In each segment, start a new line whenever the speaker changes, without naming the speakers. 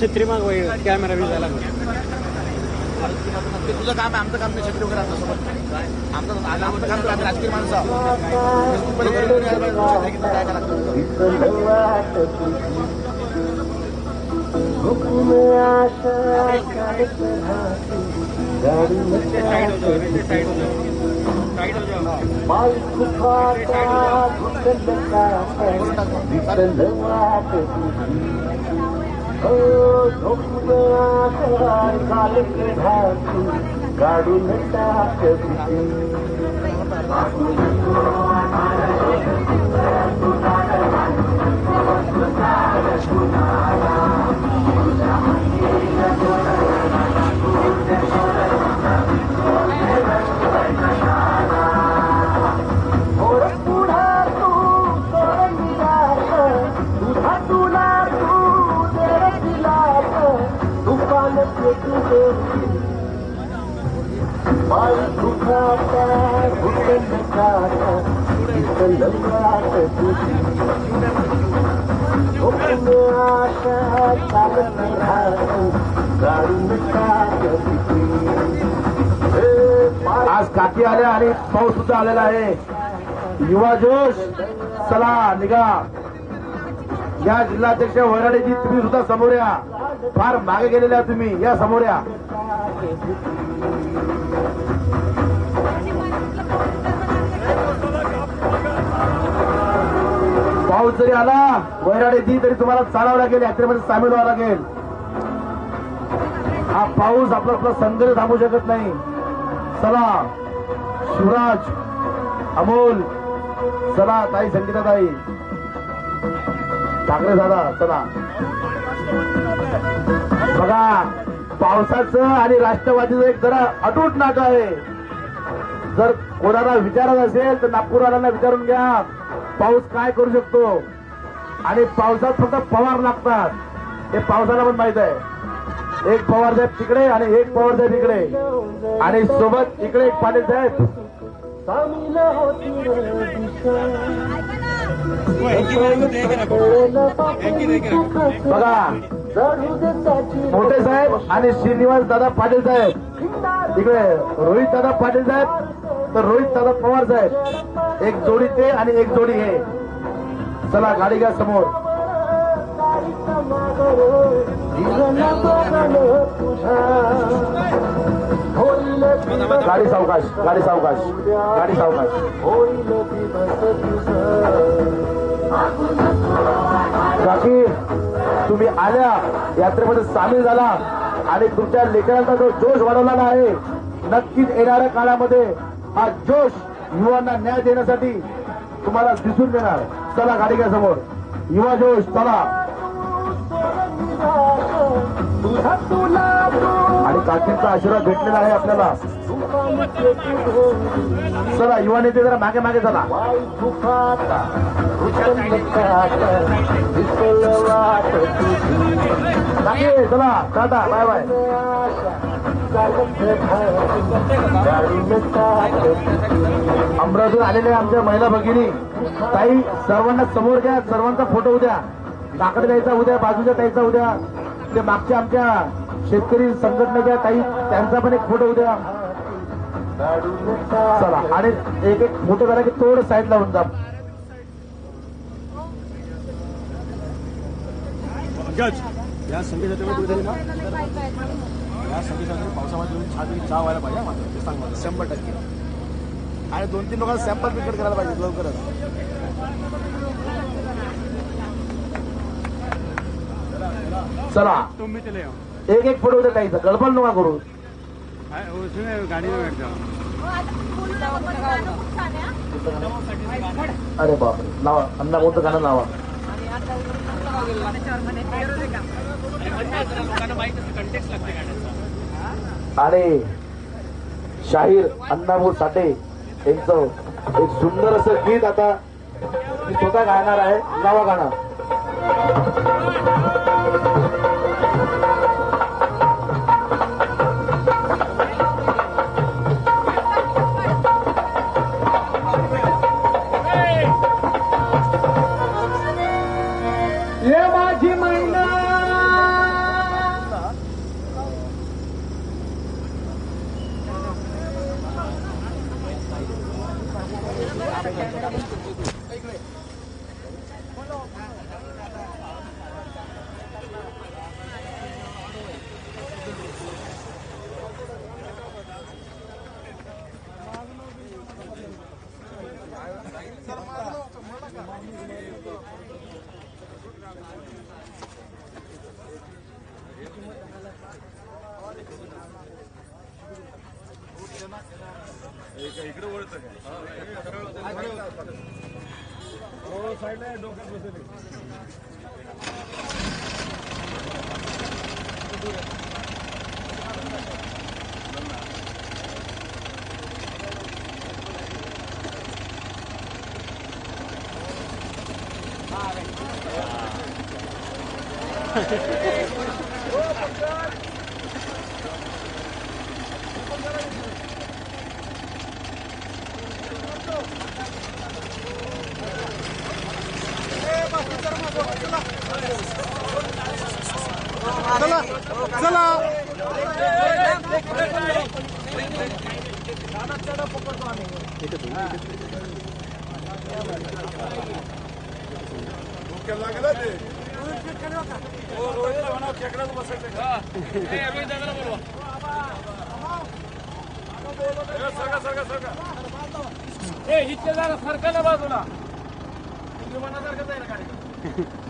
छत्री मागवाय कॅमेरा बी झाला.
ते तुझं काम आहे आमचं काम नाही छत्री वगैरे आमचं सोबत आमचं आमचं काम तर आम्ही राजकीय माणसं. काय करायला लागतं
आज काकी आल्या आणि पाऊस सुद्धा आलेला आहे. युवा जोश चला निघा. या जिल्हाध्यक्ष वराडेजी तुम्ही सुद्धा समोर या. फार मागे गेलेल्या तुम्ही या समोर या. पाऊस जरी आला वैराडेजी तरी तुम्हाला चालावं लागेल यात्रेमध्ये सामील व्हावं लागेल. हा पाऊस आपला आपला संघर्ष थांबू शकत नाही. चला शिवराज अमोल चला ताई संगीता ताई ठाकरे दादा चला. बघा पावसाचं आणि राष्ट्रवादीचं एक जरा अटूट नातं आहे. जर कोणाला विचारत असेल तर नागपूरवाल्यांना विचारून घ्या. पाऊस काय करू शकतो? आणि पावसात फक्त पवार लागतात. हे पावसाला पण माहीत आहे. एक पवार साहेब तिकडे आणि एक पवार साहेब इकडे. आणि सोबत इकडे एक पाटील साहेब. बघा. मोठे साहेब आणि श्रीनिवास दादा पाटील साहेब. इकडे रोहित दादा पाटील साहेब तर रोहित दादा पवार साहेब. एक जोडी ते आणि एक जोडी हे. चला गाडी घ्या समोर. गाडी सावकाश गाडी सावकाश गाडी सावकाश. बाकी तुम्ही आल्या यात्रेमध्ये सामील झाला आणि तुमच्या लेकरांचा जो जोश वाढवलेला आहे नक्कीच येणाऱ्या काळामध्ये हा जोश युवांना न्याय देण्यासाठी तुम्हाला दिसून देणार. चला गाडी घ्या समोर. युवा जोश चला. काकींचा आशीर्वाद भेटलेला आहे आपल्याला. चला युवा नेते जरा मागे मागे चला. चला टाटा बाय बाय. अमरावतीत आलेल्या आमच्या महिला भगिनी. ताई सर्वांना समोर घ्या सर्वांचा फोटो उद्या. काकड द्यायचा उद्या बाजूच्या द्यायचा उद्या. ते मागच्या आमच्या शेतकरी संघटनेच्या ताई त्यांचा पण एक फोटो उद्या. चला आणि एक एक फोटो करा की थोडं साईड लावून जा.
जज या ना? संगीतामध्ये पावसामध्ये येऊन छाती चहा व्हायला पाहिजे हा मात्र. ते सांग मला
शंभर टक्के. आणि दोन तीन लोकांना सॅम्पल पिकेट करायला पाहिजे लवकरच.
चला.
तुम भी चले आओ
एक एक फोटो उद्या ताईचा गडबड नका करू.
जाओ
अरे बापरे. लावा. अण्णा कोणतं गाणं लावा. आणि शाहीर अण्णाभाऊ साठे यांचं एक सुंदर असं गीत आता मी स्वतः गायणार आहे. लावा गाणं.
ए इतके चला सरका ना बाजूला विमानासारखंच आहे ना कार्यक्रम लोकांना लाईटीन आणलं सगळं ना पाहिलं.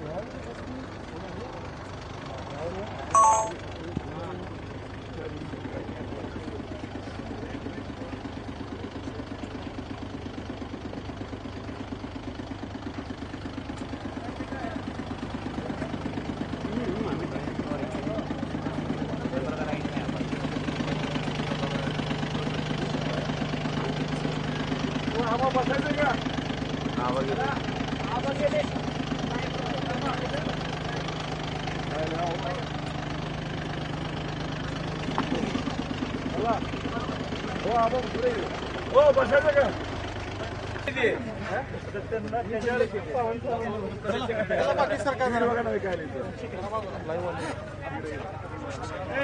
पाहिलं वरती. पुढे न्या. नाही नाही लोक काहीच करत नाही आम्हा बसायचं का हो बसायचं का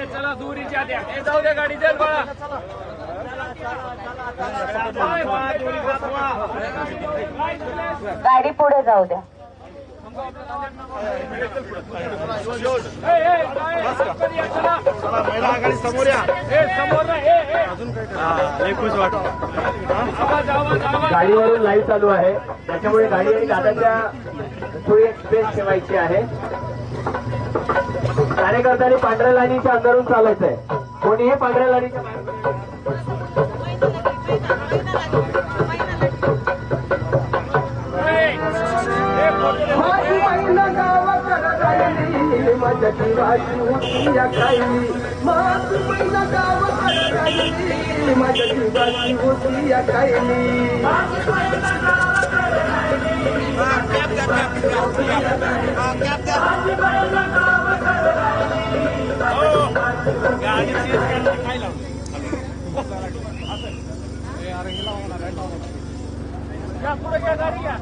चला दुरीच्या द्या हे जाऊ द्या गाडी द्या बाळा
गाडी पुढे जाऊ द्या.
महिला आघाडी समोर या.
गाडीवरून लाईव्ह चालू आहे. त्याच्यामुळे गाडी आणि दादाच्या थोडी एक स्पेस ठेवायची आहे. कार्यकर्त्यांनी पांढऱ्या लाईनीच्या अंदरून चालायचं आहे. कोणीही पांढऱ्या लाईनीच्या माझ्या जीवाची होती या काही माझी महिला गावाकडे राहिली माझ्या जीवाची होती या काही
या, पुढे घ्या, गाडी घ्या.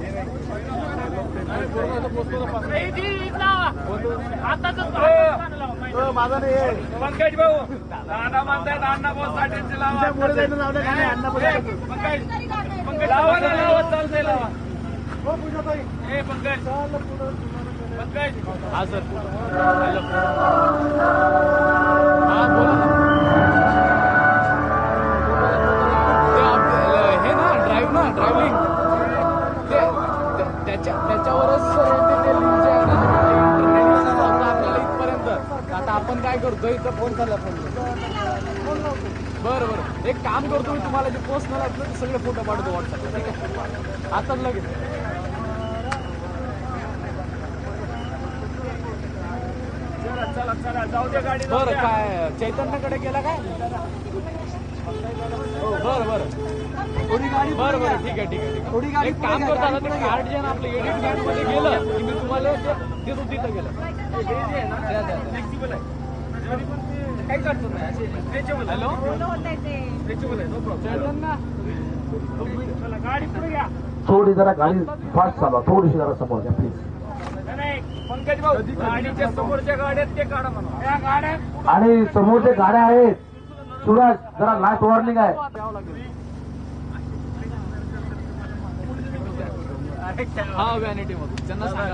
ए, इथे, इथं लावा. आताच
हो, माझा नाही
पंकज भाऊ दादा अण्णा भाऊ साठेंचे लावा पंकज पंकज लावा ना लावा चालतंय लावा ए पंकज पंकज हा सर हा बोला हे ना ड्राईव्ह ना ड्रायव्हिंग काय करतो? इथं फोन चालला फोन बरं बरं. एक काम करतो मी तुम्हाला जे पर्सनल आहेत ना ते सगळे फोटो पाठवतो व्हॉट्सअपला ठीक आहे? आताच लगेच. बरं काय चैतन्यकडे गेला काय? बरं बरं. थोडी गाडी बरं बरं. ठीक आहे ठीक आहे थोडी गाडी एक काम करता ना ते कार्ड जे आहे ना आपलं एडिट कार्डमध्ये गेलं की मी तुम्हाला देतो तिथं गेलं. द्या, द्या, द्या. काही अडचण नाही अशी स्ट्रेचेबल हॅलो स्ट्रेचेबल आहे नो प्रॉब्लेम चला गाडी पुढे घ्या
थोडी जरा गाडी फास्ट चालवा थोडीशी जरा समोर घ्या प्लीज
नाही पंकज भाऊ गाडीच्या समोरच्या गाड्यात ते काढा म्हणा त्या गाड्यात
आणि समोरच्या गाड्या आहेत सुरज जरा लास्ट वॉर्निंग आहे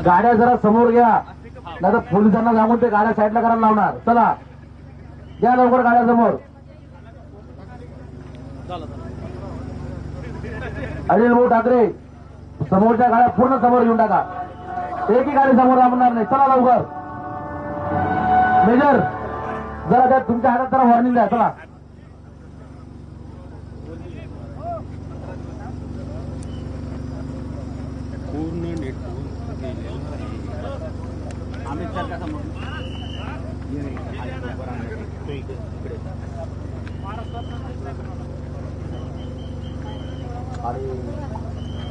गाड्या जरा समोर घ्या. नाही तर पोलिसांना सांगून ते गाड्या साईडला करायला लावणार. चला. या लवकर गाड्या समोर. अनिल भाऊ ठाकरे समोरच्या गाड्या पूर्ण समोर घेऊन टाका. एकही गाडी समोर थांबणार नाही. चला लवकर. मेजर जरा त्या तुमच्या हातात जरा वॉर्निंग द्या. चला. आणि